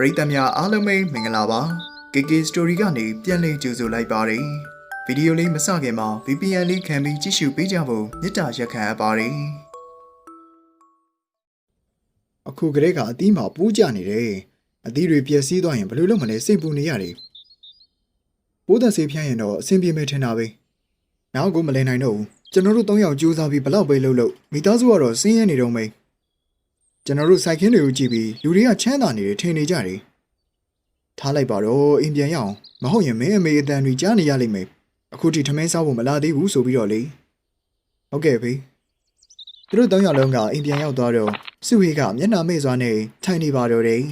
ပရိသတ်များအားလုံးပဲမင်္ဂလာပါ KK Story ကနေပြန်လည်ကြိုဆိုလိုက်ပါတယ်ဗီဒီယိုလေးမစခင်မှာ VPN လေးခံပြီးကြည့်ရှုပေးကြဖို့မေတ္တာရက်ခံအပ်ပါတယ်အခုကလေးကအသီးမှာပူးကြနေတယ်အသီးတွေပျက်စီးသွားရင်ဘယ်လိုလုပ်မလဲစိတ်ပူနေရတယ်ပိုးသက်ဆေးဖြန်းရင်တော့အဆင်ပြေမယ်ထင်တာပဲနောက်ကိုမလဲနိုင်တော့ဘူးကျွန်တော်တို့၃ယောက်ကြိုးစားပြီးဘလောက်ပဲလုပ်လို့မိသားစုကတော့စင်းရဲနေတော့မယ် ကျွန်တော်တို့စိုက်ခင်းတွေကိုကြည့်ပြီးလူတွေကချမ်းသာနေတယ်ထင်နေကြတယ်။ထားလိုက်ပါတော့အိမ်ပြန်ရအောင်မဟုတ်ရင်မင်းအမေအတန်တွေကြားနေရလိမ့်မယ်။အခုထိထမင်းစားဖို့မလာသေးဘူးဆိုပြီးတော့လေ။ဟုတ်ကဲ့ဖေ။သူတို့တောင်းရလုံးကအိမ်ပြန်ရောက်သွားတော့စုဝေးကမျက်နှာမေ့စွာနဲ့ထိုင်နေပါတော့တယ်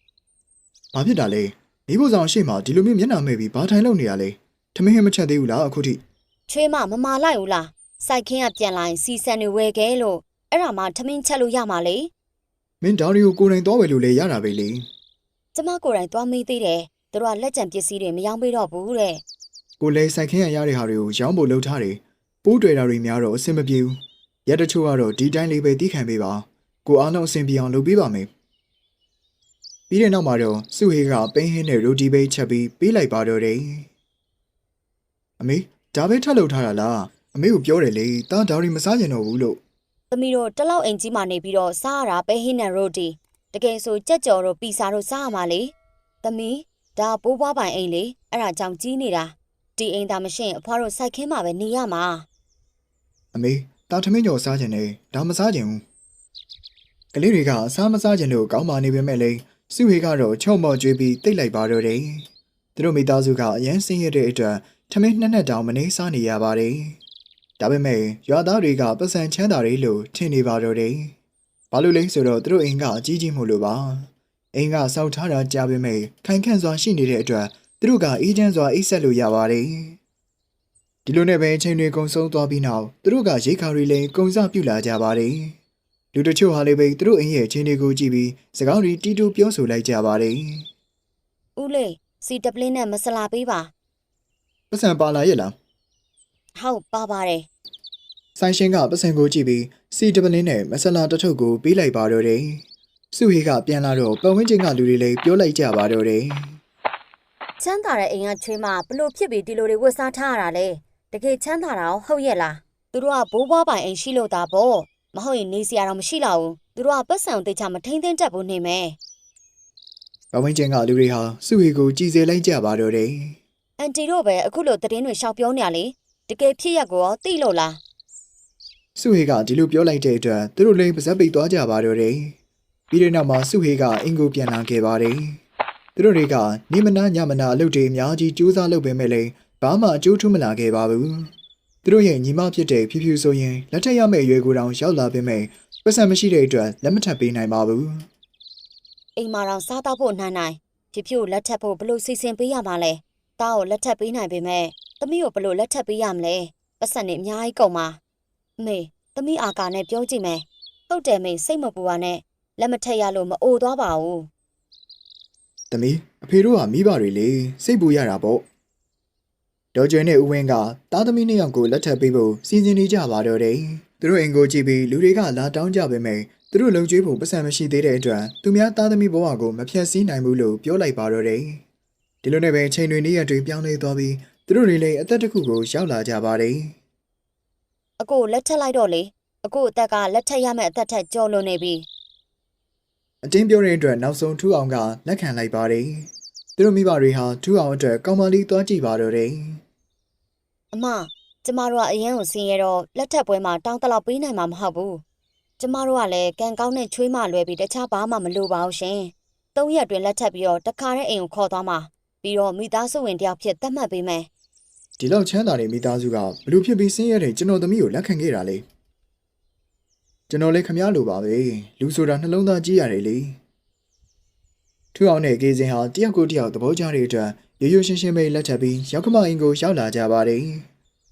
။ဘာဖြစ်တာလဲ။မိဖို့ဆောင်ရှေ့မှာဒီလိုမျိုးမျက်နှာမေ့ပြီးဘာထိုင်လုပ်နေရလဲ။ထမင်းဟမချက်သေးဘူးလားအခုထိချွေးမမမာလိုက်ဘူးလားစိုက်ခင်းကပြန်လာရင်စီဆန်တွေဝယ်ခဲ့လို့အဲ့ဒါမှထမင်းချက်လို့ရမှာလေ။ မင်းဒါတွေကိုကိုယ်တိုင်သွားဝယ်လို့လေရတာပဲလေ။ကျမကိုယ်တိုင်သွားမေးသေးတယ်သူတို့ကလက်ကျန်ပစ္စည်းတွေမရောင်းပေးတော့ဘူးတဲ့ကိုလည်းစိုက်ခင်းရရတဲ့ဟာတွေကိုရောင်းဖို့လုပ်ထားတယ်။ပိုးတွေတာတွေများတော့အဆင်မပြေဘူး။ရက်တချို့ကတော့ဒီတိုင်းလေးပဲတီးခံပေးပါ။ကိုအားလုံးအဆင်ပြေအောင်လုပ်ပေးပါမယ်။ပြီးတဲ့နောက်မှာတော့စုဟေးကပိန်းဟင်းနဲ့ရိုတီဘိတ်ချက်ပြီးပေးလိုက်ပါတော့တယ်။အမေဒါပဲထပ်လုပ်ထားတာလား။အမေကိုပြောတယ်လေ။တားဒါရီမစားကျင်တော့ဘူးလို့ သမီးတို့တစ်လောက်အိမ်ကြီးမှနေပြီးတော့စားရတာပဲဟင်းနဲ့ရိုတီတကယ်ဆိုကြက်ကြော်တို့ပီဆာတို့စားရမှာလေသမီးဒါပိုးပွားပိုင်အိမ်လေအဲ့ဒါကြောင့်ကြီးနေတာဒီအိမ်သာမရှိရင်အဖွားတို့စိုက်ခင်းမှာပဲနေရမှာ။အမေတာထမင်းကျော်စားကျင်တယ်။ဒါမစားကျင်ဘူး။ကလေးတွေကအစားမစားကျင်လို့ကောင်းပါနေပေမဲ့လေစုဟေးကတော့ချုံမော်ကျွေးပြီးတိတ်လိုက်ပါတော့တယ်။သူတို့မိသားစုကအရန်ဆင်းရဲတဲ့အတွက်ထမင်းနှစ်နှစ်တောင်မနေစားနေရပါတယ်။ ဒါပေမဲ့ရွာသားတွေကပတ်စံချမ်းသာတယ်လို့ထင်နေပါတော့တယ်။ဘာလို့လဲဆိုတော့သူတို့အိမ်ကအကြီးကြီးမို့လို့ပါ။အိမ်ကစောက်ထားတာကြားပေမဲ့ခိုင်ခန့်စွာရှိနေတဲ့အတွက်သူတို့ကအေးချမ်းစွာအိပ်ဆက်လို့ရပါတယ်။ဒီလိုနဲ့ပဲအချိန်တွေကုန်ဆုံးသွားပြီးနောက်သူတို့ကရိတ်ခါတွေလည်းကုန်စပြုလာကြပါတယ်။လူတချို့ဟာလည်းပဲသူတို့အိမ်ရဲ့အချိန်တွေကိုကြည့်ပြီးစကားတွေတီးတူးပြောဆိုလိုက်ကြပါတယ်ဦးလေးစီတပလင်းနဲ့မဆလာပေးပါ။ပတ်စံပါလာရဲ့လား ဟုတ်ပါပါတယ်။ဆိုင်ရှင်ကပတ်စံကိုကြည့်ပြီးစီတပလင်းနဲ့မဆလာတစ်ထုပ်ကိုပေးလိုက်ပါတော့တယ်။စုဟေးကပြန်လာတော့ပတ်ဝန်းကျင်ကလူတွေလည်းပြောလိုက်ကြပါတော့တယ်ချမ်းသာတဲ့အိမ်ကချွေးမဘလို့ဖြစ်ပြီးဒီလိုတွေဝတ်စားထားရတာလဲတကယ်ချမ်းသာတာရောဟုတ်ရဲ့လားသူတို့ကဘိုးဘွားပိုင်အိမ်ရှိလို့တာပေါ့မဟုတ်ရင်နေစရာတော့မရှိတော့ဘူးသူတို့ကပတ်စံတိတ်ချမထိန်သိမ်းတတ်ဘူးနေမယ်။ပတ်ဝန်းကျင်ကလူတွေဟာစုဟေးကိုကြည်စဲလိုက်ကြပါတော့တယ်အန်တီတို့ပဲအခုလိုသတင်းတွေရှောက်ပြောနေရလေ တကယ်ဖြစ်ရက်ကိုရောသိလို့လား။စုဟေးကဒီလိုပြောလိုက်တဲ့အတွက်သူတို့လည်းပါဇက်ပိတ်သွားကြပါတော့တယ်။ပြီးတဲ့နောက်မှာစုဟေးကအင်ကိုပြန်လာခဲ့ပါတယ်။သူတို့တွေကနေမနာညမနာအလုပ်တွေအများကြီးကြိုးစားလုပ်ပေမဲ့လည်းဘာမှအကျိုးထူးမလာခဲ့ပါဘူး။သူတို့ရဲ့ညီမဖြစ်တဲ့ဖြူဖြူဆိုရင်လက်ထက်ရမယ့်အရွယ်ကိုတောင်ရောက်လာပေမဲ့ပတ်စံမရှိတဲ့အတွက်လက်မထပ်ပေးနိုင်ပါဘူးအိမ်မှာတော့စားတော့ဖို့နိုင်နိုင်ဖြစ်ဖြစ်ကိုလက်ထပ်ဖို့ဘလို့စီစဉ်ပေးရမှာလဲတားကိုလက်ထပ်ပေးနိုင်ပေမဲ့ သမီးကိုဘလို့လက်ထပ်ပေးရမလဲပတ်စံနေအများကြီးကုန်ပါအမေသမီးအာကာနဲ့ပြောကြည့်မယ်ဟုတ်တယ်မေစိတ်မပူပါနဲ့လက်မထက်ရလို့မအိုသွားပါဘူး။သမီးအဖေတို့ကမိဘတွေလေစိတ်ပူရတာပေါ့။ဒေါ်ကျွင်းနဲ့ဦးဝင်းကတားသမီးနှစ်ယောက်ကိုလက်ထပ်ပေးဖို့စီစဉ်နေကြပါတော့တယ်။သူတို့အိမ်ကိုကြည့်ပြီးလူတွေကလာတောင်းကြပေမဲ့သူတို့လုံကျွေးဖို့ပတ်စံမရှိသေးတဲ့အတွက်သူများတားသမီးဘဝကိုမဖြတ်စည်းနိုင်ဘူးလို့ပြောလိုက်ပါတော့တယ်။ဒီလိုနဲ့ပဲချိန်တွေနေ့ရက်တွေပြောင်းလဲသွားပြီး သူတို့တွေလည်းအသက်တစ်ခုကိုရောက်လာကြပါတယ်အကိုလက်ထက်လိုက်တော့လေအကိုအသက်ကလက်ထက်ရမယ့်အသက်ထက်ကျော်လွန်နေပြီ။အတင်းပြောတဲ့အတွက်နောက်ဆုံးထူအောင်ကလက်ခံလိုက်ပါတယ်။သူတို့မိဘတွေဟာထူအောင်အတွက်ကောင်းမလေးသွားကြည့်ပါတော့တယ်။အမကျမတို့ကအရန်ကိုဆင်းရဲတော့လက်ထက်ပွဲမှာတောင်းတလောက်ပေးနိုင်မှာမဟုတ်ဘူးကျမတို့ကလည်းကံကောင်းတဲ့ချွေးမလွယ်ပြီးတခြားဘာမှမလိုပါဘူးရှင်သုံးရက်အတွင်းလက်ထပ်ပြီးတော့တခါတဲ့အိမ်ကိုခေါ်သွားမှာပြီးတော့မိသားစုဝင်တယောက်ဖြစ်သတ်မှတ်ပေးမယ် ဒီလောက်ချမ်းသာတဲ့မိသားစုကဘလို့ဖြစ်ပြီးဆင်းရဲတဲ့ကျွန်တော်သမီးကိုလက်ခံခဲ့တာလေကျွန်တော်လည်းခမရလိုပါပဲလူဆိုတာနှလုံးသားကြီးရတယ်လေထူအောင်နဲ့ကေစင်ဟာတယောက်ကိုတယောက်သဘောကျတဲ့အတွက်ရိုးရိုးရှင်းရှင်းပဲလက်ထပ်ပြီးရောက်ခမအင်ကိုရောက်လာကြပါတယ်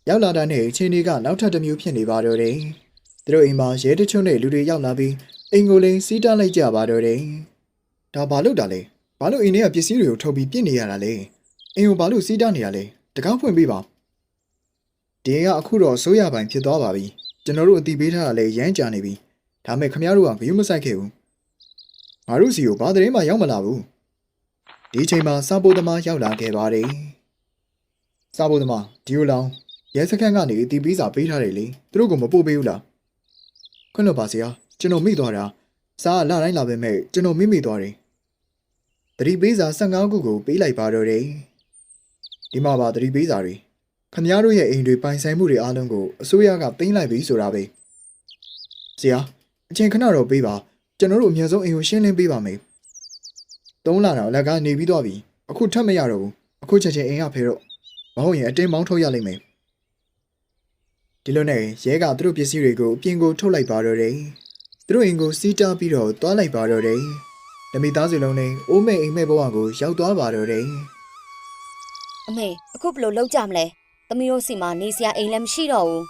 ရောက်လာတာနဲ့အချိန်တွေကနောက်ထပ်တစ်မျိုးဖြစ်နေပါတော့တယ်သူတို့အိမ်မှာရဲတချို့နဲ့လူတွေရောက်လာပြီးအိမ်ကိုလည်းစီးတားလိုက်ကြပါတော့တယ်ဒါဘာလို့တာလဲဘာလို့အိမ်ထဲကပစ္စည်းတွေကိုထုတ်ပြီးပြစ်နေရတာလဲအိမ်ကိုဘာလို့စီးတားနေရလဲ တကောက်ဖွင့်ပေးပါဒီကအခုတော့ဆိုးရပိုင်ဖြစ်သွားပါပြီကျွန်တော်တို့အတိပေးထားတာလည်းရမ်းကြာနေပြီဒါမဲ့ခမရတို့ကဂယုမဆိုင်ခဲ့ဘူးငါတို့စီကိုဘာသတင်းမှရောက်မလာဘူးဒီအချိန်မှာစာပိုးသမားရောက်လာခဲ့ပါတယ်စာပိုးသမားဒီလိုလောင်ရဲစခန်းကနေတီးပီးစာပေးထားတယ်လေသူတို့ကမပို့ပေးဘူးလားခွင့်လွှတ်ပါဆရာကျွန်တော်မိသွားတာစာကလာတိုင်းလာပဲမဲ့ကျွန်တော်မိမိသွားတယ်တတိပေးစာ15ခုကိုပေးလိုက်ပါတော့တယ် ဒီမှာပါတတိပေးစာတွေခမည်းတော်ရဲ့အိမ်တွေပိုင်ဆိုင်မှုတွေအားလုံးကိုအစိုးရကသိမ်းလိုက်ပြီဆိုတာပဲဆရာအချိန်ခဏတော့ပေးပါကျွန်တော်တို့အများဆုံးအိမ်ကိုရှင်းလင်းပေးပါမယ်သုံးလာတော့လက်ကနေပြီးတော့ပြီအခုထပ်မရတော့ဘူးအခုချက်ချင်းအိမ်ကဖေတော့မဟုတ်ရင်အတင်းမောင်းထုတ်ရလိမ့်မယ်ဒီလိုနဲ့ရဲကသူတို့ပစ္စည်းတွေကိုအပြင်ကိုထုတ်လိုက်ပါတော့တယ်သူတို့အိမ်ကိုစီးတားပြီးတော့တွားလိုက်ပါတော့တယ်ဓမိသားစုလုံးနဲ့အိုးမဲ့အိမ်မဲ့ဘဝကိုရောက်သွားပါတော့တယ် အမေအခုဘယ်လိုလုပ်ကြမလဲသမီးတို့စီမှာနေစရာအိမ်လည်းမရှိတော့ဘူး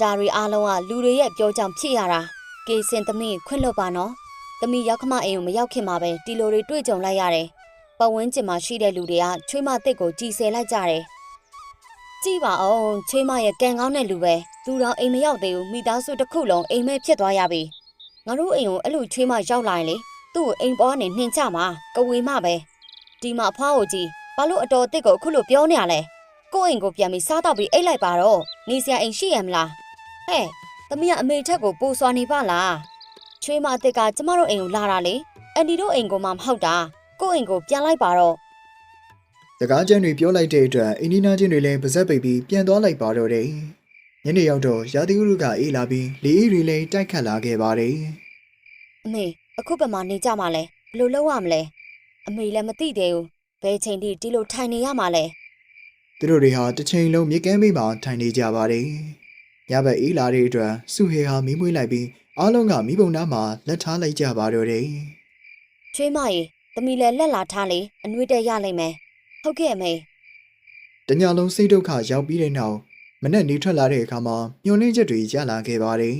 ဒါတွေအားလုံးကလူတွေရဲ့ပြောကြောင့်ဖြစ်ရတာကေစင်သမီးခွင့်လွတ်ပါနော်သမီးရောက်ခမအိမ်ကိုမရောက်ခင်မှာပဲဒီလိုတွေတွေ့ကြုံလိုက်ရတယ်ပတ်ဝန်းကျင်မှာရှိတဲ့လူတွေကချွေးမတစ်ကိုကြည်ဆယ်လိုက်ကြတယ်ကြည့်ပါအောင်ချွေးမရဲ့ကံကောင်းတဲ့လူပဲသူတော်အိမ်မရောက်သေးဘူးမိသားစုတစ်ခုလုံးအိမ်မဲ့ဖြစ်သွားရပြီငါတို့အိမ်ကိုအဲ့လိုချွေးမရောက်လာရင်လေသူ့ကိုအိမ်ပေါ်ကနေနှင်ချမှာကဝေမပဲဒီမှာအဖွားကိုကြည့် ဘာလို့အတော်တစ်ကိုအခုလိုပြောနေရလဲကိုယ့်အိမ်ကိုပြန်ပြီးစားတော့ပြီးအိတ်လိုက်ပါတော့နေစရာအိမ်ရှိရမလားဟဲ့သမီးကအမေထက်ကိုပိုစွာနေပါလားချွေးမအစ်စ်ကကျမတို့အိမ်ကိုလာတာလေအန်ဒီတို့အိမ်ကိုမှမဟုတ်တာကိုယ့်အိမ်ကိုပြန်လိုက်ပါတော့စကားကြမ်းတွေပြောလိုက်တဲ့အတွက်အင်းဒီနာချင်းတွေလည်းပါဇက်ပိတ်ပြီးပြန်သွားလိုက်ပါတော့တယ်ညနေရောက်တော့ရာသီဥတုကအေးလာပြီးလေအေးတွေလည်းတိုက်ခတ်လာခဲ့ပါတယ်အမေအခုဘယ်မှာနေကြမှာလဲဘယ်လိုလုပ်ရမလဲအမေလည်းမသိသေးဘူး ဘယ်ချိန်ထိဒီလိုထိုင်နေရမှာလဲသူတို့တွေဟာတစ်ချိန်လုံးမြေကမ်းဘေးမှာထိုင်နေကြပါတယ်ညဘက်အေးလာတဲ့အတွက်စုဟေဟာမီးမွေးလိုက်ပြီးအားလုံးကမိဘုံနားမှာလက်ထားလိုက်ကြပါတော့တယ်ချွေးမရေသမီးလည်းလက်လာထားလေအနှွေးတက်ရလိမ့်မယ်ဟုတ်ကဲ့အမေတညလုံးစိတ်ဒုက္ခရောက်ပြီးတဲ့နောက်မနေ့နေထွက်လာတဲ့အခါမှာညှို့နှင်းချက်တွေရလာခဲ့ပါတယ်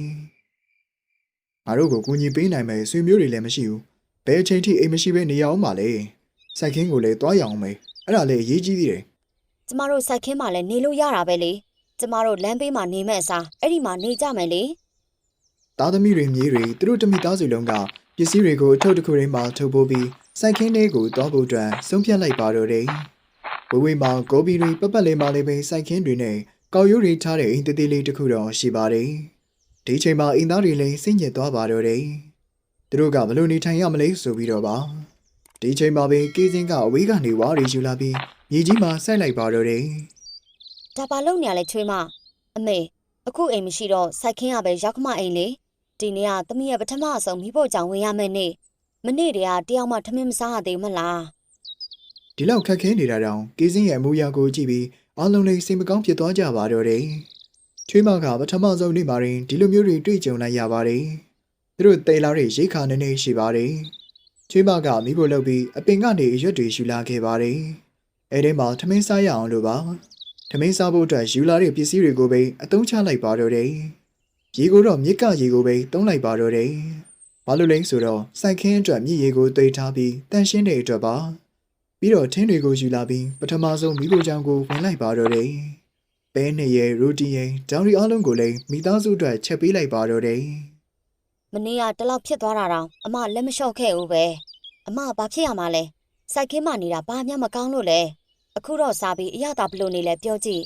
ငါတို့ကိုကူညီပေးနိုင်မယ်ဆွေမျိုးတွေလည်းမရှိဘူးဘယ်အချိန်ထိအိမ်မရှိဘဲနေရအောင်ပါလဲ စိုက်ခင်းကိုလည်းတွားရအောင်မယ်အဲ့ဒါလည်းအရေးကြီးသေးတယ်ကျမတို့စိုက်ခင်းမှာလည်းနေလို့ရတာပဲလေကျမတို့လမ်းဘေးမှာနေမဲ့အစားအဲ့ဒီမှာနေကြမယ်လေသားသမီးတွေမြေးတွေသူတို့တမိသားစုလုံးကပစ္စည်းတွေကိုအထုပ်တစ်ခုရင်းမှာထုတ်ပိုးပြီးစိုက်ခင်းလေးကိုတောဖို့အတွက်ဆုံးဖြတ်လိုက်ပါတော့တယ်ဝေဝေမှာဂိုဘီတွေပက်ပက်လေးမာလေးပဲစိုက်ခင်းတွေနဲ့ကောက်ရိုးတွေထားတဲ့အိမ်သေးသေးလေးတစ်ခုတော့ရှိပါတယ်ဒီချိန်မှာအိမ်သားတွေလည်းစိတ်ညစ်သွားပါတော့တယ်သူတို့ကဘလို့နေထိုင်ရမလဲဆိုပြီးတော့ပါ ဒီချိန်မှာပဲကေးစင်းကအဝေးကနေဝါရီယူလာပြီးမြေကြီးမှာစိုက်လိုက်ပါတော့တယ်ဒါပါလုံနေရလဲချွေးမအမေအခုအိမ်မရှိတော့စိုက်ခင်းရပဲရောက်ခမအိမ်လေဒီနေ့ကသမီးရဲ့ပထမအဆုံးမိဖို့ကြောင့်ဝင်ရမယ့်နေ့မနေ့တည်းကတယောက်မှထမင်းမစားရသေးဘူးမလားဒီလောက်ခက်ခဲနေတာတောင်ကေးစင်းရဲ့အမူအရာကိုကြည့်ပြီးအားလုံးလေးစိတ်မကောင်းဖြစ်သွားကြပါတော့တယ်ချွေးမကပထမဆုံးနေ့မှာရင်ဒီလိုမျိုးတွေတွေ့ကြုံလိုက်ရပါတယ်သူတို့တေလာတဲ့ရိတ်ခါနေနေရှိပါတယ် ချွေးမကမိဖို့လုပ်ပြီးအပင်ကနေအရွက်တွေယူလာခဲ့ပါတယ်အဲဒီမှာထမင်းစားရအောင်လို့ပါထမင်းစားဖို့အတွက်ယူလာတဲ့ပစ္စည်းတွေကိုပဲအသုံးချလိုက်ပါတော့တယ်ရေကိုတော့မြစ်ကရေကိုပဲသုံးလိုက်ပါတော့တယ်ဘာလို့လဲဆိုတော့စိုက်ခင်းအတွက်မြစ်ရေကိုသိမ်းထားပြီးတန်ရှင်းတဲ့အတွက်ပါပြီးတော့ထင်းတွေကိုယူလာပြီးပထမဆုံးမိဖို့ချောင်းကိုဝင်လိုက်ပါတော့တယ်။ပဲနှစ်ရဲ့ရိုတီရဲ့ဂျောင်ရီအားလုံးကိုလည်းမိသားစုအတွက်ချက်ပေးလိုက်ပါတော့တယ်မနေ့ကတလောက်ဖြစ်သွားတာတောင်အမလက်မလျှော့ခဲ့ဘူးပဲ အမဘာဖြစ်ရမှာလဲစိုက်ခင်းမှနေတာဘာမှမကောင်းလို့လဲအခုတော့စားပြီးအရသာဘလို့နေလဲပြောကြည့်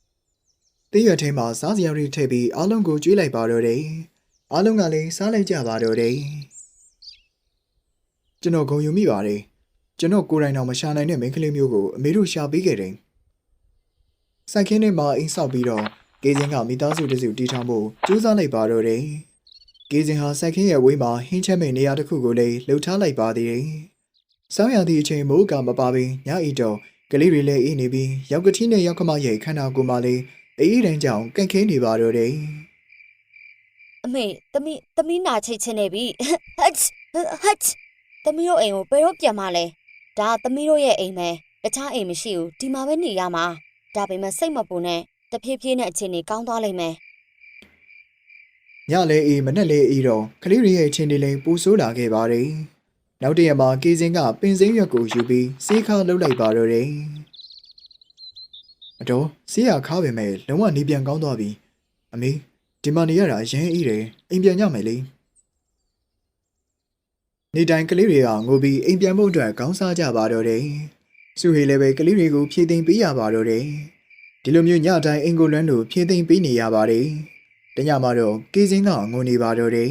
။သေးရွယ်ထဲမှာစားစရာတွေထည့်ပြီးအားလုံးကိုကျွေးလိုက်ပါတော့တယ်။အားလုံးကလည်းစားလိုက်ကြပါတော့တယ်။ကျွန်တော်ဂုံယူမိပါတယ်။ကျွန်တော်ကိုယ်တိုင်တော့မရှာနိုင်တဲ့မိန်းကလေးမျိုးကိုအမေတို့ရှာပေးခဲ့တယ်။စိုက်ခင်းထဲမှာအိမ်ဆောက်ပြီးတော့ကေစင်ကမိသားစုတစုတီထောင်ဖို့ကြိုးစားလိုက်ပါတော့တယ်။ ကေစင်ဟာစိုက်ခင်းရဲ့ဝေးမှာဟင်းချက်မဲ့နေရာတစ်ခုကိုလည်းလှုပ်ထားလိုက်ပါသေးတယ်။ဆောင်းရာသီအချိန်မိုးကမပါဘဲညအီတော့ကလေးတွေလည်းအေးနေပြီးရောက်ကတိနဲ့ရောက်ခမရဲ့ခန္ဓာကိုယ်မှာလည်းအေးအေးတန်းကြောင်ကန့်ခင်းနေပါတော့တယ်အမေသမီးသမီးနာချိတ်ချင်နေပြီဟတ်ဟတ်သမီးတို့အိမ်ကိုဘယ်တော့ပြန်မလဲဒါသမီးတို့ရဲ့အိမ်ပဲတခြားအိမ်မရှိဘူးဒီမှာပဲနေရမှာဒါပေမဲ့စိတ်မပူနဲ့တဖြည်းဖြည်းနဲ့အခြေအနေကောင်းသွားလိမ့်မယ် ညလည်းအေးမနဲ့လည်းအေးတော့ကလေးတွေရဲ့အချင်းတွေလည်းပူဆိုးလာခဲ့ပါတယ်နောက်တစ်ရက်မှာကေစင်ကပင်စင်းရွက်ကိုယူပြီးစေးခါလှုပ်လိုက်ပါတော့တယ်အတော်စေးရခါပဲမဲ့လုံးဝနေပြန်ကောင်းသွားပြီအမေဒီမှာနေရတာအရင်အေးတယ်အိမ်ပြန်ကြမယ်လေနေတိုင်းကလေးတွေကငိုပြီးအိမ်ပြန်ဖို့အတွက်ခေါင်းစားကြပါတော့တယ်စုဟေလည်းပဲကလေးတွေကိုဖြည့်သိမ့်ပေးရပါတော့တယ်ဒီလိုမျိုးညတိုင်းအိမ်ကိုလွမ်းလို့ဖြည့်သိမ့်ပေးနေရပါတယ် တညမှာတော့ကေစင်းကငိုနေပါတော့တယ်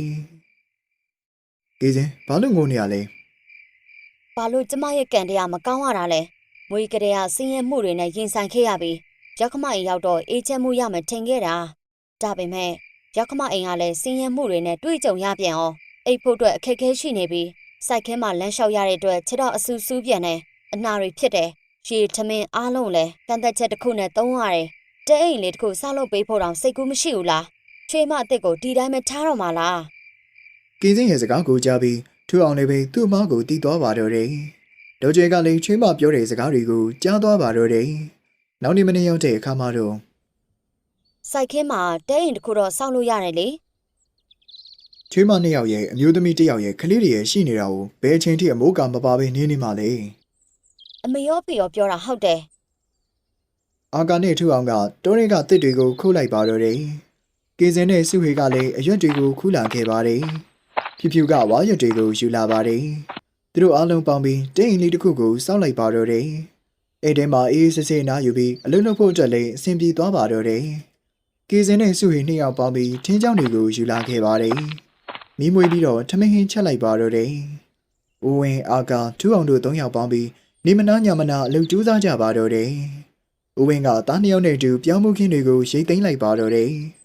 ကေစင်းဘာလို့ငိုနေရလဲဘာလို့ကျမရဲ့ကံတရားမကောင်းရတာလဲမွေးကလေးကစင်းရဲမှုတွေနဲ့ရင်ဆိုင်ခဲ့ရပြီးရောက်ခမအိမ်ရောက်တော့အေးချမ်းမှုရမယ်ထင်ခဲ့တာဒါပေမဲ့ရောက်ခမအိမ်ကလည်းစင်းရဲမှုတွေနဲ့တွေ့ကြုံရပြန်အောင်အိတ်ဖို့အတွက်အခက်အခဲရှိနေပြီးစိုက်ခဲမှာလမ်းလျှောက်ရတဲ့အတွက်ခြေတော့အဆူဆူးပြန်တယ်အနာတွေဖြစ်တယ်ရေထမင်းအားလုံးလည်းကန့်သက်ချက်တစ်ခုနဲ့သုံးရတယ်တဲအိမ်လေးတစ်ခုဆောက်လုပ်ပေးဖို့တောင်စိတ်ကူးမရှိဘူးလား ချွေးမအစ်စ်ကိုဒီတိုင်းပဲထားတော့မှာလားကေစင်းရဲ့စကားကိုကြားပြီးထူအောင်လည်းပဲသူ့အမကိုတီးသွားပါတော့တယ်ဒေါ်ကျဲကလည်းချွေးမပြောတဲ့စကားတွေကိုကြားသွားပါတော့တယ်နောက်နေ့မနေ့ရောက်တဲ့အခါမှာတော့စိုက်ခင်းမှာတဲအိမ်တစ်ခုတော့စောက်လို့ရတယ်လေချွေးမနှစ်ယောက်ရဲ့အမျိုးသမီးတစ်ယောက်ရဲ့ကလေးတွေရဲ့ရှိနေတာကိုဘယ်အချိန်ထိအမိုးကမပါဘဲနေနေမှလဲအမေရောဖေရောပြောတာဟုတ်တယ်အာကာနဲ့ထူအောင်ကတိုးရဲကတစ်တွေကိုခုတ်လိုက်ပါတော့တယ် ကေစင်နဲ့စုဟေကလည်းအရွက်တွေကိုခူးလာခဲ့ပါတယ်ဖြူဖြူကဝါရွက်တွေကိုယူလာပါတယ်သူတို့အားလုံးပေါင်းပြီးတိတ်အိမ်လေးတစ်ခုကိုစောက်လိုက်ပါတော့တယ်အဲ့ထဲမှာအေးစစ်စစ်နားယူပြီးအလုံးလုံးဖို့အတွက်လည်းအဆင်ပြေသွားပါတော့တယ်ကေစင်နဲ့စုဟေနှစ်ယောက်ပေါင်းပြီးထင်းချောင်းတွေကိုယူလာခဲ့ပါတယ်မီးမွေးပြီးတော့ထမင်းဟင်းချက်လိုက်ပါတော့တယ်ဦးဝင်းအာကာထူအောင်တို့သုံးယောက်ပေါင်းပြီးနေမနာညမနာအလုပ်ကျူးစားကြပါတော့တယ်ဦးဝင်းကတားနှစ်ယောက်နဲ့အတူပြောင်းမှုခင်းတွေကိုရိတ်သိမ်းလိုက်ပါတော့တယ်။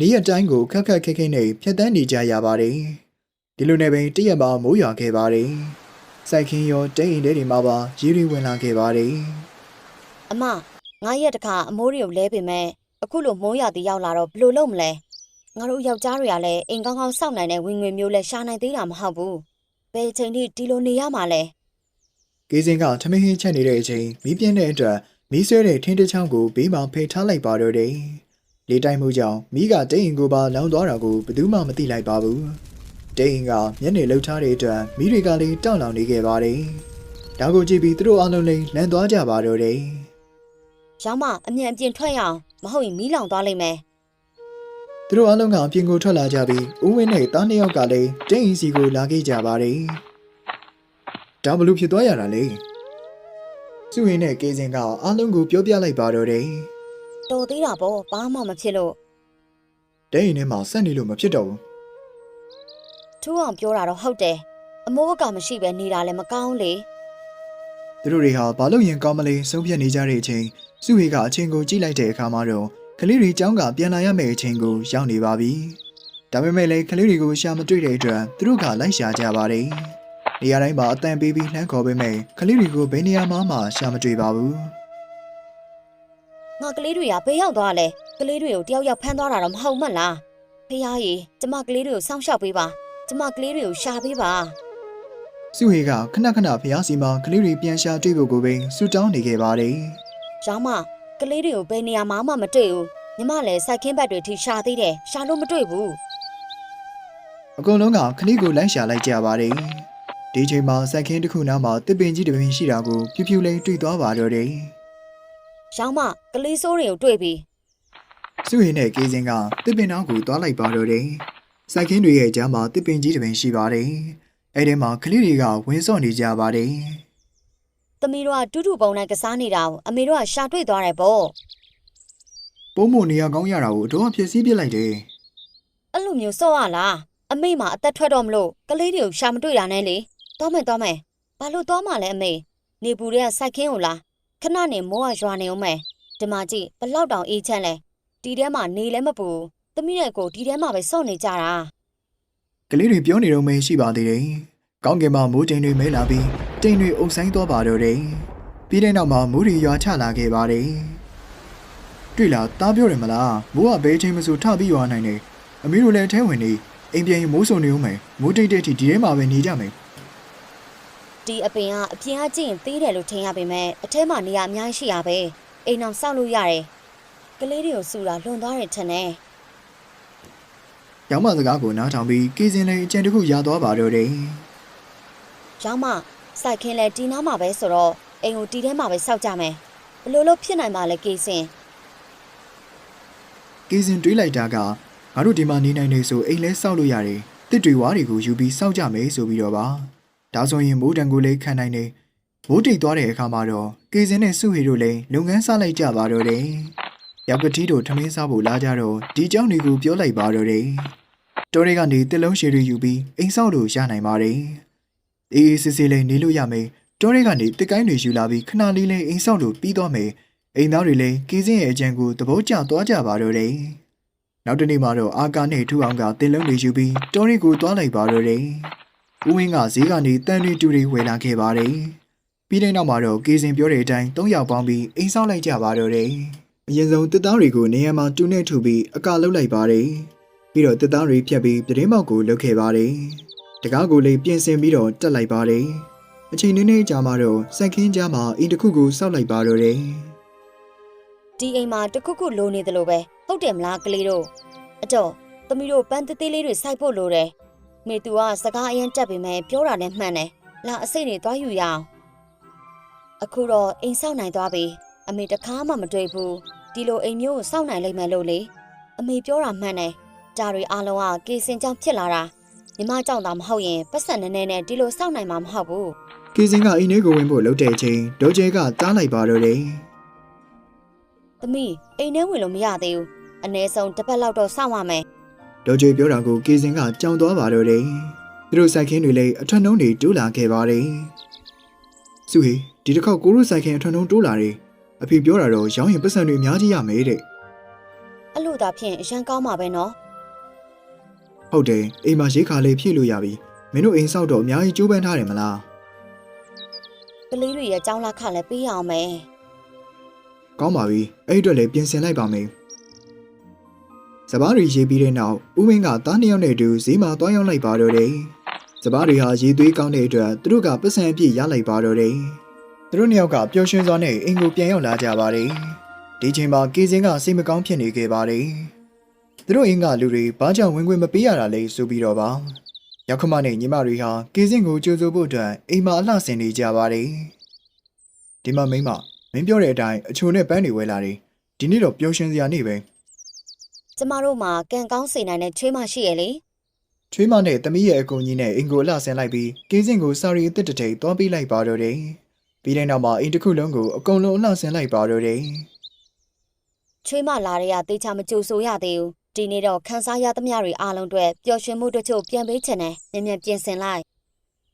နေ့ရက်တိုင်းကိုခက်ခက်ခဲခဲနဲ့ဖြတ်တန်းနေကြရပါတယ်။ဒီလိုနဲ့ပဲတရက်မှာမိုးရွာခဲ့ပါတယ်။စိုက်ခင်းရောတိတ်အိမ်ထဲတွေမှာပါရေတွေဝင်လာခဲ့ပါတယ်အမငါရက်တခါအမိုးတွေကိုလဲပေမဲ့အခုလိုမိုးရသည်ရောက်လာတော့ဘယ်လိုလုပ်မလဲငါတို့ယောက်ျားတွေကလည်းအိမ်ကောင်းကောင်းစောင့်နိုင်တဲ့ဝင်ငွေမျိုးလဲရှာနိုင်သေးတာမဟုတ်ဘူးဘယ်အချိန်ထိဒီလိုနေရမှာလဲ။ကေးစင်ကထမင်းဟင်းချက်နေတဲ့အချိန်မီးပြင်းတဲ့အတွက်မီးဆွဲတဲ့ထင်းတစ်ချောင်းကိုဘေးမှာဖိထားလိုက်ပါတော့တယ်။ လေတိုက်မှုကြောင့်မီးကတိတ်အိမ်ကိုပါလောင်သွားတာကိုဘယ်သူမှမသိလိုက်ပါဘူး။တိတ်အိမ်ကမျက်နေလှုပ်ထားတဲ့အတွက်မီးတွေကလည်းတောက်လောင်နေခဲ့ပါတယ်။ဒါကိုကြည့်ပြီးသူတို့အားလုံးလည်းလန်သွားကြပါတော့တယ်။ရောင်းမအမြန်အပြင်ထွက်ရအောင်မဟုတ်ရင်မီးလောင်သွားလိမ့်မယ်သူတို့အားလုံးကအပြင်ကိုထွက်လာကြပြီးဦးဝင်းနဲ့တားနှစ်ယောက်ကလည်းတင်းအင်စီကိုလာခဲ့ကြပါတယ်။ဒါဘလို့ဖြစ်သွားရတာလေ။စုဝင်းနဲ့ကေစင်ကအားလုံးကိုပြောပြလိုက်ပါတော့တယ် တော်သေးတာပေါ့ဘာမှမဖြစ်လို့တဲရင်ထဲမှာဆက်နေလို့မဖြစ်တော့ဘူးထူအောင်ပြောတာတော့ဟုတ်တယ်အမိုးအကာမရှိပဲနေတာလည်းမကောင်းလေသူတို့တွေဟာဘာလို့ရင်ကောင်းမလဲဆုံးဖြတ်နေကြတဲ့အချိန်စုဝေကအချင်းကိုကြိလိုက်တဲ့အခါမှာတော့ကလေးတွေចောင်းကပြန်လာရမယ့်အချိန်ကိုရောက်နေပါပြီဒါပေမဲ့လည်းကလေးတွေကိုရှာမတွေ့တဲ့အတွက်သူတို့ကလိုက်ရှာကြပါတယ်နေရာတိုင်းမှာအတန်ပေးပြီးလှမ်းခေါ်ပေးမယ်ကလေးတွေကိုဘယ်နေရာမှမှရှာမတွေ့ပါဘူး ငါကလေးတွေကဘေးရောက်သွားလဲကလေးတွေကိုတယောက်ယောက်ဖမ်းသွားတာတော့မဟုတ်မှတ်လားဖေးကြီးကျမကလေးတွေကိုစောင့်ရှောက်ပေးပါကျမကလေးတွေကိုရှာပေးပါစုဟေကခဏခဏဖျားစီမှာကလေးတွေပြန်ရှာတွေ့ဖို့ကိုပင်ဆူတောင်းနေခဲ့ပါတယ်ရောင်းမကလေးတွေကိုဘယ်နေရာမှမတွေ့ဘူးညီမလည်းစိုက်ခင်းဘက်တွေထိရှာသေးတယ်ရှာလို့မတွေ့ဘူး။အကုန်လုံးကကလေးကိုလိုက်ရှာလိုက်ကြပါတယ်။ဒီချိန်မှာစိုက်ခင်းတစ်ခုနားမှာတစ်ပင်ကြီးတစ်ပင်ရှိတာကိုဖြူဖြူလေးတွေ့သွားပါတော့တယ် ရောင်းမကလေးစိုးတွေကိုတွေ့ပြီ။စုဟေနဲ့ကေးစင်ကတစ်ပင်နောက်ကိုသွားလိုက်ပါတော့တယ်။စိုက်ခင်းတွေရဲ့ကြားမှာတစ်ပင်ကြီးတစ်ပင်ရှိပါတယ်။အဲဒီမှာကလေးတွေကဝင်းစော့နေကြပါတယ်သမီးတို့ကတူးတူပုံနဲ့ကစားနေတာကိုအမေတို့ကရှာတွေ့သွားတယ်ပေါ့။ပုံမနေရကောင်းရတာကိုအတော့အဖြစ်စည်းပစ်လိုက်တယ်အဲ့လိုမျိုးစော့ရလားအမေမှအသက်ထွက်တော့မလို့ကလေးတွေကိုရှာမတွေ့တာနဲ့လေသွားမယ်သွားမယ်ဘာလို့သွားမှလဲအမေနေပူတွေကစိုက်ခင်းကိုလား ခဏနေမိုးကရွာနေအောင်မယ်ဒီမှာကြည့်ဘလောက်တောင်အေးချမ်းလဲဒီထဲမှာနေလည်းမပူသမီးရဲ့ကိုဒီထဲမှာပဲစော့နေကြတာ။ကလေးတွေပြောနေတော့မှရှိပါသေးတယ်။ကောင်းကင်မှာမိုးတိမ်တွေမဲလာပြီးတိမ်တွေအုပ်ဆိုင်သွားပါတော့တယ်။ပြီးတဲ့နောက်မှာမိုးတွေရွာချလာခဲ့ပါတယ်။တွေ့လားတားပြောတယ်မလားမိုးကဘဲချိန်မဆိုထပြီးရွာနိုင်တယ်။အမေတို့လည်းအဲထဲဝင်နေအိမ်ပြန်ရင်မိုးစုံနေဦးမယ်။မိုးတိတ်တဲ့အထိဒီထဲမှာပဲနေကြမယ် ဒီအပင်ကအပြင်ကကြည့်ရင်သေးတယ်လို့ထင်ရပေမဲ့အထဲမှာနေရအများကြီးရှိရပဲအိမ်အောင်ဆောက်လို့ရတယ်ကလေးတွေကိုစူတာလွန်သွားတယ်ထင်တယ်။ရောင်းမစကားကိုနားထောင်ပြီးကေစင်လည်းအကျန်တစ်ခုရသွားပါတော့တယ်ရောင်းမစိုက်ခင်းလဲတီနားမှာပဲဆိုတော့အိမ်ကိုတီထဲမှာပဲစောက်ကြမယ်ဘလို့လို့ဖြစ်နိုင်ပါလဲကေစင်။ကေစင်တွေးလိုက်တာကငါတို့ဒီမှာနေနိုင်နေဆိုအိမ်လဲစောက်လို့ရတယ်။တတစ်တွေဝါးတွေကိုယူပြီးစောက်ကြမယ်ဆိုပြီးတော့ပါ ဒါဆိုရင်မိုးတံကိုလည်းခံနိုင်နေမိုးတိတ်သွားတဲ့အခါမှာတော့ကေစင်နဲ့စုဟီတို့လည်းလုပ်ငန်းစားလိုက်ကြပါတော့တယ်ရောက်ကတိတို့ထမင်းစားဖို့လာကြတော့ဒီเจ้าတွေကိုပြောလိုက်ပါတော့တယ်တော်တွေကနေတစ်လုံးရှည်တွေယူပြီးအိမ်ဆောက်လို့ရနိုင်ပါတယ်အေးအေးစစ်စစ်လေးနေလို့ရမယ်တော်တွေကနေတစ်ကိုင်းတွေယူလာပြီးခဏလေးလေးအိမ်ဆောက်လို့ပြီးသွားမယ်အိမ်သားတွေလည်းကေစင်ရဲ့အကြံကိုသဘောကျသွားကြပါတော့တယ် နောက်တနေ့မှာတော့အာကာနဲ့ထူအောင်ကတင်လုံးတွေယူပြီးတောရီကိုသွားလိုက်ပါတော့တယ်။ ဦးဝင်းကဈေးကနေတန်တွေတူတွေဝယ်လာခဲ့ပါတယ်။ပြီးတဲ့နောက်မှာတော့ကေစင်ပြောတဲ့အတိုင်း၃ယောက်ပေါင်းပြီးအိမ်ဆောက်လိုက်ကြပါတော့တယ်။အရင်ဆုံးတစ်သားတွေကိုနေရာမှာတူနဲ့ထူပြီးအကာလုတ်လိုက်ပါတယ်။ပြီးတော့တစ်သားတွေဖြတ်ပြီးပြတင်းပေါက်ကိုလုတ်ခဲ့ပါတယ်။တကားကိုလည်းပြင်ဆင်ပြီးတော့တက်လိုက်ပါတယ်။အချိန်နည်းနည်းကြာမှတော့စက်ခင်းကြားမှာအိမ်တစ်ခုကိုစောက်လိုက်ပါတော့တယ်။ဒီအိမ်မှာတခုခုလိုနေတယ်လို့ပဲဟုတ်တယ်မလားကလေးတို့အတော့သမီးတို့ပန်းသေးသေးလေးတွေစိုက်ဖို့လိုတယ် မေသူကစကားအရင်တက်ပေမဲ့ပြောတာလည်းမှန်တယ်လာအစိတ်နေသွားယူရအောင်အခုတော့အိမ်ဆောက်နိုင်သွားပြီအမေတခါမှမတွေ့ဘူးဒီလိုအိမ်မျိုးကိုစောက်နိုင်လိမ့်မယ်လို့လေအမေပြောတာမှန်တယ်ဒါတွေအားလုံးကကေစင်ကြောင့်ဖြစ်လာတာညီမကြောင့်သာမဟုတ်ရင်ပတ်စံနည်းနည်းနဲ့ဒီလိုစောက်နိုင်မှာမဟုတ်ဘူးကေစင်ကအိမ်ထဲကိုဝင်ဖို့လှုပ်တဲ့အချိန်ဒေါ်ကျဲကတားလိုက်ပါတော့တယ်သမီးအိမ်ထဲဝင်လို့မရသေးဘူးအနည်းဆုံးတစ်ပတ်လောက်တော့စောင့်ရမယ်။ ဒေါ်ကျွေပြောတာကိုကေစင်ကကြောင်သွားပါတော့တယ်။သူတို့စိုက်ခင်းတွေလည်းအထွတ်နှုံးတွေတိုးလာခဲ့ပါတယ်။စုဟေဒီတစ်ခေါက်ကိုရုစိုက်ခင်းအထွတ်နှုံးတိုးလာတယ်။အဖေပြောတာတော့ရောင်းရင်ပတ်စံတွေအများကြီးရမယ်တဲ့အဲ့လိုသာဖြင့်အရန်ကောင်းမှာပဲနော်။ဟုတ်တယ်အိမ်မှာရိတ်ခါလေးဖြည့်လို့ရပြီ။မင်းတို့အိမ်ဆောက်တော့အများကြီးကြိုးပမ်းထားတယ်မလားကလေးတွေရဲ့အကြောင်းလာခလည်းပေးရအောင်မယ်။ကောင်းပါပြီ။အဲ့ဒီအတွက်လည်းပြင်ဆင်လိုက်ပါမယ်။ စပားတွေရေးပြီးတဲ့နောက်ဦးမင်းကတားနှစ်ယောက်နဲ့အတူဈေးမှာတွားရောက်လိုက်ပါတော့တယ်။စပားတွေဟာရေသွေးကောင်းတဲ့အတွက်သူတို့ကပတ်စံအပြည့်ရလိုက်ပါတော့တယ်။သူတို့နှစ်ယောက်ကပျော်ရွှင်စွာနဲ့အိမ်ကိုပြန်ရောက်လာကြပါတယ်။ဒီချိန်မှာကေစင်ကစိတ်မကောင်းဖြစ်နေခဲ့ပါတယ်။သူတို့အိမ်ကလူတွေဘာကြောင့်ဝင်ခွင့်မပေးရတာလဲဆိုပြီးတော့ပါ။ရောက်ခမနဲ့ညီမတွေဟာကေစင်ကိုကြိုးစိုးဖို့အတွက်အိမ်မှာအလှဆင်နေကြပါတယ်။ဒီမှာမိန်းမမင်းပြောတဲ့အတိုင်းအချိုနဲ့ပန်းတွေဝဲလာတယ်။ဒီနေ့တော့ပျော်ရွှင်စရာနေ့ပဲ။ ကျမတို့မှာကံကောင်းစိတ်နိုင်တဲ့ချွေးမရှိရဲ့လေချွေးမနဲ့တမီးရဲ့အကူကြီးနဲ့အင်ကိုအလှဆင်းလိုက်ပြီးကင်းစင်ကိုစာရီအစ်စ်တစ်ထိပ်သွားပေးလိုက်ပါတော့တယ်။ပြီးတဲ့နောက်မှာအိမ်တစ်ခုလုံးကိုအကုန်လုံးအလှဆင်းလိုက်ပါတော့တယ်ချွေးမလာတဲ့ကတေချာမကြိုဆိုရသေးဘူးဒီနေ့တော့ခန်းစားရသမျှတွေအားလုံးအတွက်ပျော်ရွှင်မှုတို့ချို့ပြန်ပေးချင်တယ်မြန်မြန်ပြင်ဆင်လိုက်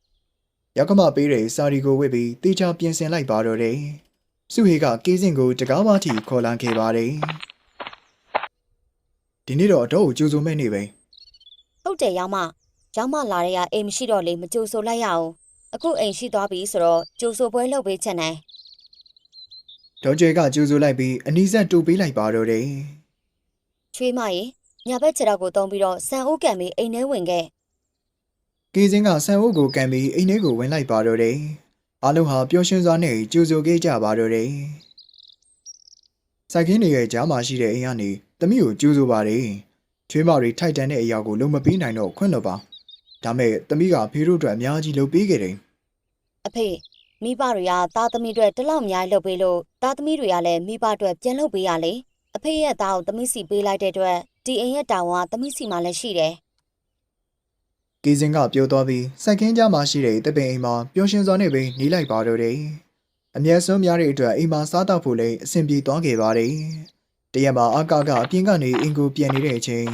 ။ရောက်ကမပေးတဲ့စာရီကိုဝစ်ပြီးတေချာပြင်ဆင်လိုက်ပါတော့တယ်။စုဟေကကင်းစင်ကိုတကားမထီခေါ်လာခဲ့ပါတယ်။ ဒီနေ့တော့အတော့ကိုကြိုဆိုမဲ့နေ့ပဲဟုတ်တယ်ရောက်မရောက်မလာတဲ့ကအိမ်မရှိတော့လေမကြိုဆိုလိုက်ရအောင်အခုအိမ်ရှိသွားပြီဆိုတော့ကြိုဆိုပွဲလုပ်ပေးချင်တယ်။ဒေါ်ကျဲကကြိုဆိုလိုက်ပြီးအနီးဆက်တူပေးလိုက်ပါတော့တယ်ချွေးမရေညာဘက်ခြေတော့ကိုတုံးပြီးတော့ဆန်အိုးကန်ပြီးအိမ်ထဲဝင်ခဲ့။ကင်းစင်ကဆန်အုပ်ကိုကန်ပြီးအိမ်ထဲကိုဝင်လိုက်ပါတော့တယ်။အားလုံးဟာပျော်ရွှင်စွာနဲ့ကြိုဆိုခဲ့ကြပါတော့တယ်။စိုက်ခင်းတွေရဲ့ကြားမှာရှိတဲ့အိမ်ကနေ တမီးကိုကြိုးဆိုပါတယ်။ချွေးမတွေထိုက်တန်တဲ့အရာကိုလုံးမပေးနိုင်တော့ခွင့်လွှတ်ပါ။ဒါမဲ့တမီးကဖေတို့အတွက်အများကြီးလုပ်ပေးခဲ့တယ်အဖေမိဘတွေကသားသမီးတွေတလောက်အများကြီးလုပ်ပေးလို့သားသမီးတွေကလည်းမိဘအတွက်ပြန်လုပ်ပေးရလေအဖေရဲ့သားကိုသမီးစီပေးလိုက်တဲ့အတွက်ဒီအိမ်ရဲ့တာဝန်ကသမီးစီမှာလည်းရှိတယ်။ကီစင်ကပြောသွားပြီးစိုက်ခင်းကြားမှာရှိတဲ့တပင်အိမ်မှာပျော်ရွှင်စွာနဲ့ပဲနေလိုက်ပါတော့တယ်။အမျက်ဆုံးများတဲ့အတွက်အိမ်မှာစားတော့ဖို့လည်းအဆင်ပြေသွားခဲ့ပါတယ်။ တရက်မှာအာကာကအပြင်ကနေအင်ကိုပြန်နေတဲ့အချိန်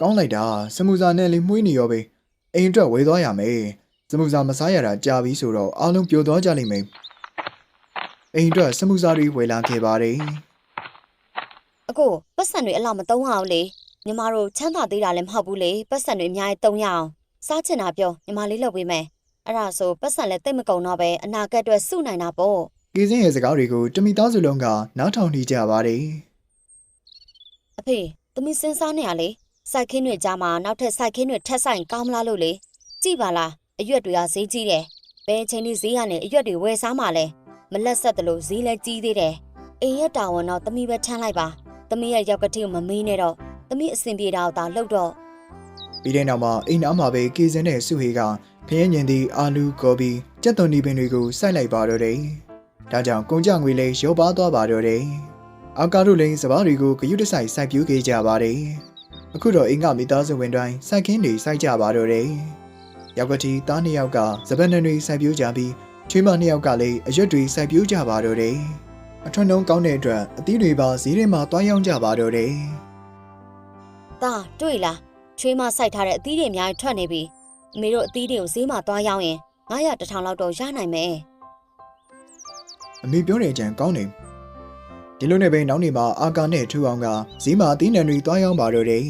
ကောင်းလိုက်တာစမှုစာနဲ့လေးမှုေးနေရောပဲအိမ်အတွက်ဝေသွားရမယ်စမှုစာမစားရတာကြာပြီဆိုတော့အားလုံးပျော်သွားကြလိမ့်မယ်အိမ်အတွက်စမှုစာတွေဝေလာခဲ့ပါတယ်အကိုပတ်စံတွေအလောက်မတုံးအောင်လေညီမတို့ချမ်းသာသေးတာလည်းမဟုတ်ဘူးလေပတ်စံတွေအများကြီးတုံးရအောင်စားချင်တာပြောညီမလေးလုပ်ပေးမယ်အဲ့ဒါဆိုပတ်စံလည်းတိတ်မကုန်တော့ပဲအနာဂတ်အတွက်စုနိုင်တာပေါ့ ကီစင်ရဲ့စကားတွေကိုတမိသားစုလုံးကနားထောင်နေကြပါတယ်အဖေသမီးစဉ်းစားနေရလေစိုက်ခင်းတွေကြားမှာနောက်ထပ်စိုက်ခင်းတွေထက်ဆိုင်ကောင်းမလားလို့လေကြည့်ပါလားအရွက်တွေကဈေးကြီးတယ်ဘယ်အချိန်ဒီဈေးကနေအရွက်တွေဝယ်စားမှလဲမလက်ဆက်တယ်လို့ဈေးလည်းကြီးသေးတယ်အိမ်ရက်တာဝန်တော့သမီးပဲထမ်းလိုက်ပါသမီးရဲ့ရောက်ကတိကိုမမေးနဲ့တော့သမီးအဆင်ပြေတာကိုသာလုပ်တော့ပြီးတဲ့နောက်မှာအိမ်နားမှာပဲကီစင်နဲ့စုဟေကခရမ်းညင်သည့်အာလူကော်ပီကြက်သွန်ဒီပင်တွေကိုစိုက်လိုက်ပါတော့တယ် ဒါကြောင့်ကုန်ကြငွေလည်းရောပါသွားပါတော့တယ်အာကာတို့လည်းစပားတွေကိုဂယုတဆိုင်စိုက်ပျိုးခဲ့ကြပါတယ်အခုတော့အင်္ဂမိသားစုဝင်တိုင်းစိုက်ခင်းတွေစိုက်ကြပါတော့တယ်ရောက်ကတိသားနှစ်ယောက်ကစပန်နန်တွေစိုက်ပျိုးကြပြီးချွေးမနှစ်ယောက်ကလည်းအရွက်တွေစိုက်ပျိုးကြပါတော့တယ်အထွန်းတုံးကောင်းတဲ့အတွက်အသီးတွေပါဈေးထဲမှာတွားရောင်းကြပါတော့တယ်။ဒါတွေ့လားချွေးမစိုက်ထားတဲ့အသီးတွေအများကြီးထွက်နေပြီ။အမေတို့အသီးတွေကိုဈေးမှာသွားရောင်းရင်900တစ်ထောင်လောက်တော့ရနိုင်မယ် အမေပြောတဲ့အကြံကောင်းတယ်ဒီလိုနဲ့ပဲနောက်နေ့မှာအာကာနဲ့ထူအောင်ကဈေးမှာအသီးနှံတွေတွားရောင်းပါတော့တယ်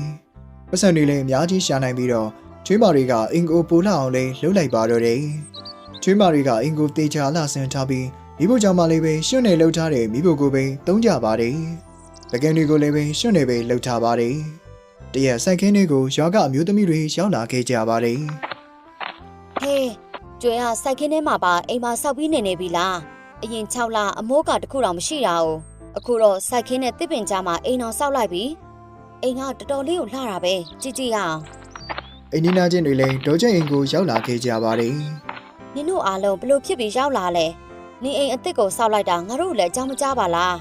ပတ်စံတွေလည်းအများကြီးရှာနိုင်ပြီးတော့ချွေးမတွေကအင်ကိုပိုလာအောင်လည်းလှုပ်လိုက်ပါတော့တယ်ချွေးမတွေကအင်ကိုတေချာလှဆင်ထားပြီးမိဖို့ကြောင့်မလေးပဲရှွန့်နေလှုပ်ထားတဲ့မိဖို့ကိုပဲတုံးကြပါတယ်ပကံတွေကိုလည်းပဲရှွန့်နေပဲလှုပ်ထားပါတယ်တရက်ဆိုင်ခင်းတွေကိုရွာကအမျိုးသမီးတွေရောက်လာခဲ့ကြပါတယ်။ဟေးကျွဲကစိုက်ခင်းထဲမှာပါအိမ်မှာဆောက်ပြီးနေနေပြီလား။ အရင်6လအမိုးကတစ်ခုတောင်မရှိတာ哦။အခုတော့စိုက်ခင်းနဲ့တစ်ပင်ကြားမှာအိမ်အောင်ဆောက်လိုက်ပြီ။အိမ်ကတော်တော်လေးကိုလှတာပဲကြည့်ကြည့်ရအောင်အိမ်နီးနားချင်းတွေလည်းဒေါ်ကျိန်အိမ်ကိုရောက်လာခဲ့ကြပါတယ်။နင်တို့အားလုံးဘလို့ဖြစ်ပြီးရောက်လာလဲ။နင်အိမ်အစ်စ်ကိုဆောက်လိုက်တာငါတို့လည်းအကြောင်းမကြားပါလား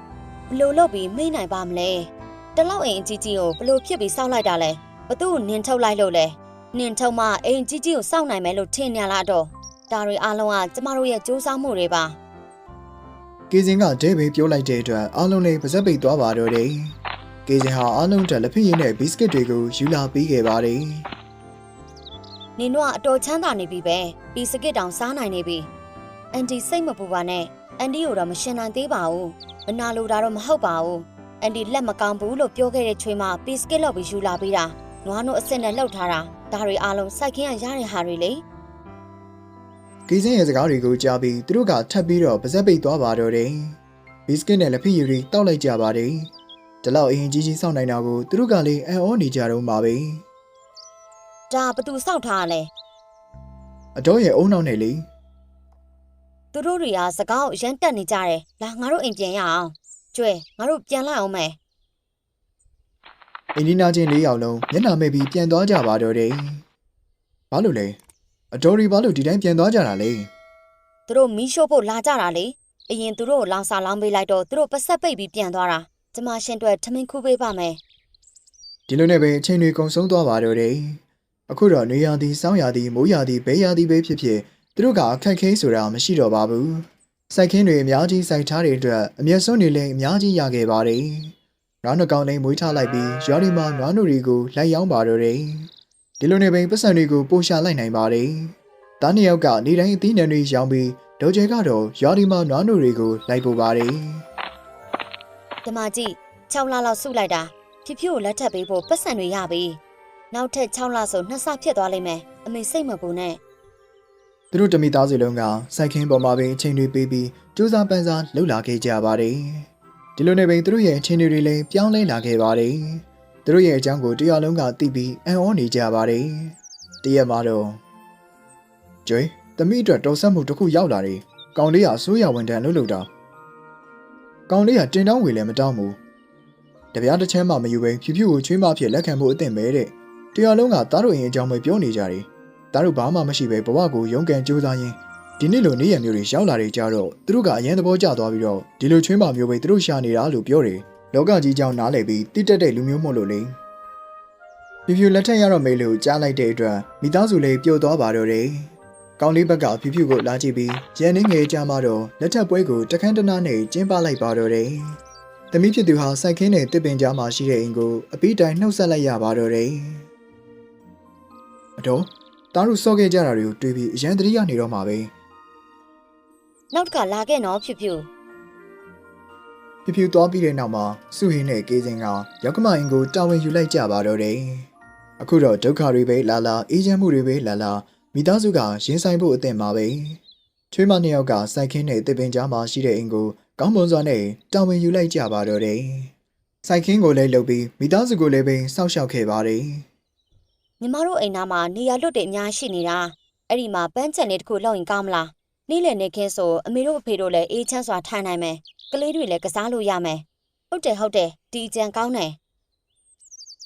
။ဘလို့လုပ်ပြီးမိနိုင်ပါမလဲ။တလောက်အိမ်အကြီးကြီးကိုဘလို့ဖြစ်ပြီးဆောက်လိုက်တာလဲ။ဘသူ့ကိုနင်ထုတ်လိုက်လို့လဲ။နင်ထုတ်မှအိမ်ကြီးကြီးကိုစောင့်နိုင်မယ်လို့ထင်နေလားတော့။ဒါတွေအားလုံးကကျမတို့ရဲ့စူးစမ်းမှုတွေပါ။ ကေစင်ကဒဲဘေးပြောလိုက်တဲ့အတွက်အားလုံးလည်းပါဇက်ပိတ်သွားပါတော့တယ်။ကေစင်ဟာအားလုံးတက်လက်ဖက်ရည်နဲ့ဘီစကစ်တွေကိုယူလာပေးခဲ့ပါတယ်နင်တို့ကအတော်ချမ်းသာနေပြီပဲပြီးစကစ်တောင်စားနိုင်နေပြီအန်တီစိတ်မပူပါနဲ့အန်တီကိုတော့မရှင်နိုင်သေးပါဘူးမနာလိုတာတော့မဟုတ်ပါဘူးအန်တီလက်မကောင်းဘူးလို့ပြောခဲ့တဲ့ချွေးမပြီးစကစ်လောက်ပြီးယူလာပေးတာနွားတို့အစ်စ်နဲ့လှုပ်ထားတာဒါတွေအားလုံးစိုက်ခင်းရရတဲ့ဟာတွေလေ။ ကေစင်ရဲ့စကားတွေကိုကြားပြီးသူတို့ကထပ်ပြီးတော့ပါဇက်ပိတ်သွားပါတော့တယ်။ဘီစကစ်နဲ့လက်ဖက်ရည်တွေတောက်လိုက်ကြပါတယ်။ဒီလောက်အရင်ကြီးကြီးစောင့်နိုင်တာကိုသူတို့ကလည်းအံ့ဩနေကြတော့မှာပဲဒါဘသူစောက်ထားရလဲ။အတော်ရဲ့အုံနောက်နဲ့လေသူတို့တွေကစကားကိုအရန်တက်နေကြတယ်လာငါတို့အိမ်ပြန်ရအောင်ကျွဲငါတို့ပြန်လိုက်အောင်မယ်အိမ်နီးနားချင်း၄ယောက်လုံးမျက်နှာမဲ့ပြီးပြန်သွားကြပါတော့တယ်။ဘာလို့လဲ။ အတော်ရီဘာလို့ဒီတိုင်းပြန်သွားကြတာလဲ။သူတို့မီးရှို့ဖို့လာကြတာလေအရင်သူတို့ကိုလောင်စာလောင်းပေးလိုက်တော့သူတို့ပတ်ဆက်ပိတ်ပြီးပြန်သွားတာကျမရှင်အတွက်ထမင်းခူးပေးပါမယ်ဒီလိုနဲ့ပဲအချိန်တွေကုန်ဆုံးသွားပါတော့တယ်။အခုတော့နေရာသည်စောင်းရာသည်မိုးရာသည်ဘဲရာသည်ပဲဖြစ်ဖြစ်သူတို့ကအခက်ခဲဆိုတာမရှိတော့ပါဘူး။စိုက်ခင်းတွေအများကြီးစိုက်ထားတဲ့အတွက်အမျက်စွန်းတွေလည်းအများကြီးရခဲ့ပါတယ်။နွားနှကောင်လေးမွေးထားလိုက်ပြီးရွာဒီမှာနွားနိုတွေကိုလိုက်ရောင်းပါတော့တယ်။ ဒီလိုနဲ့ပဲပတ်စံတွေကိုပို့ရှာလိုက်နိုင်ပါတယ်။တားနှစ်ယောက်ကနေတိုင်းအသီးနှံတွေရောင်းပြီးဒေါ်ကျဲကတော့ရွာဒီမှာနွားနိုတွေကိုလိုက်ပို့ပါတယ်။ဓမ္မကြီး6လလောက်စုလိုက်တာဖြည်းဖြည်းကိုလက်ထပ်ပေးဖို့ပတ်စံတွေရပြီနောက်ထပ်6လဆိုနှစ်ဆဖြစ်သွားလိမ့်မယ်အမေစိတ်မပူနဲ့သူတို့တမိသားစုလုံးကစိုက်ခင်းပေါ်မှာပဲအချိန်တွေပေးပြီးစူးစမ်းပန်းစားလှုပ်လာခဲ့ကြပါတယ်။ဒီလိုနဲ့ပဲသူတို့ရဲ့အချိန်တွေလည်းပြောင်းလဲလာခဲ့ပါတယ်။ သူတို့ရဲ့အကြောင်းကိုတရားလုံးကသိပြီးအံ့ဩနေကြပါတယ်။တရက်မှာတော့ကျွေးတမိအတွက်တော်ဆက်မှုတစ်ခုရောက်လာတယ်။ကောင်လေးကအစိုးရဝန်ထမ်းလုပ်လို့တာ။ကောင်လေးကတင်တောင်းဝေလည်းမတောင်းဘူး။တပြားတစ်ချမ်းမှမယူဘဲဖြူဖြူကိုချွေးမဖြစ်လက်ခံဖို့အသင့်ပဲတဲ့။တရားလုံးကသားတို့ရင်အကြောင်းပဲပြောနေကြတယ်။ဒါတို့ဘာမှမရှိပဲဘဝကိုရုန်းကန်ကြိုးစားရင်းဒီနေ့လိုနေ့ရက်မျိုးတွေရောက်လာတွေကြတော့သူတို့ကအရင်သဘောကျသွားပြီးတော့ဒီလိုချွေးမမျိုးပဲသူတို့ရှာနေတာလို့ပြောတယ် လောကကြီးကြောင်းနားလည်ပြီးတိတက်တဲ့လူမျိုးမို့လို့လေဖြူဖြူလက်ထက်ရတော့မေးလို့ကြားလိုက်တဲ့အတွက်မိသားစုလေးပျော်သွားပါတော့တယ်ကောင်းလေးဘက်ကဖြူဖြူကိုလာကြည့်ပြီးရန်နေငယ်ကြမှာတော့လက်ထက်ပွဲကိုတခန်းတနားနဲ့ကျင်းပလိုက်ပါတော့တယ်သမီးဖြစ်သူဟာစိုက်ခင်းနဲ့တစ်ပင်ကြားမှာရှိတဲ့အိမ်ကိုအပီးတိုင်နှုတ်ဆက်လိုက်ရပါတော့တယ်အတော်တားတို့စော့ခဲ့ကြတာတွေကိုတွေးပြီးအရန်တတိယနေတော့မှာပဲနောက်တစ်ခါလာခဲ့နော်ဖြည်းဖြ ည်းဖြူဖြူသွားပြီးတဲ့နောက်မှာစုဟင်းနဲ့ကေးစင်ကရောက်ကမအင်ကိုတာဝန်ယူလိုက်ကြပါတော့တယ်အခုတော့ဒုက္ခတွေပဲလာလာအေးချမ်းမှုတွေပဲလာလာမိသားစုကရင်ဆိုင်ဖို့အသင့်ပါပဲချွေးမနှစ်ယောက်ကစိုက်ခင်းနဲ့တစ်ပင်ကြားမှာရှိတဲ့အိမ်ကိုကောင်းမွန်စွာနဲ့တာဝန်ယူလိုက်ကြပါတော့တယ်စိုက်ခင်းကိုလည်းလုပ်ပြီးမိသားစုကိုလည်းပဲစောင့်ရှောက်ခဲ့ပါတယ်ညီမတို့အိမ်သားမှာနေရာလွတ်တွေအများရှိနေတာအဲ့ဒီမှာပန်းချန်လေးတစ်ခုလောက်ရင်ကောင်းမလား နေ့လည်နေခင်းဆိုအမေတို့အဖေတို့လည်းအေးချမ်းစွာထိုင်နိုင်မယ်ကလေးတွေလည်းကစားလို့ရမယ်ဟုတ်တယ်ဟုတ်တယ်ဒီအကြံကောင်းတယ်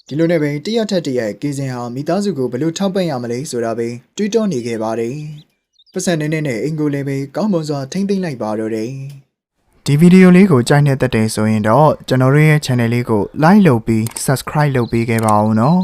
ဒီလိုနဲ့ပဲတရက်ထက်တရက်ကေစင်ဟာမိသားစုကိုဘယ်လိုထောက်ပံ့ရမလဲဆိုတာပဲတွေးတောနေခဲ့ပါတယ်။ပတ်စံနေနဲ့နဲ့အင်ကိုလည်းပဲကောင်းမွန်စွာထိမ့်သိမ့်လိုက်ပါတော့တယ်ဒီဗီဒီယိုလေးကိုကြိုက်နေတဲ့တဲ့ဆိုရင်တော့ကျွန်တော်တို့ရဲ့ channel လေးကို like လုပ်ပြီး subscribe လုပ်ပေးခဲ့ပါဦးနော်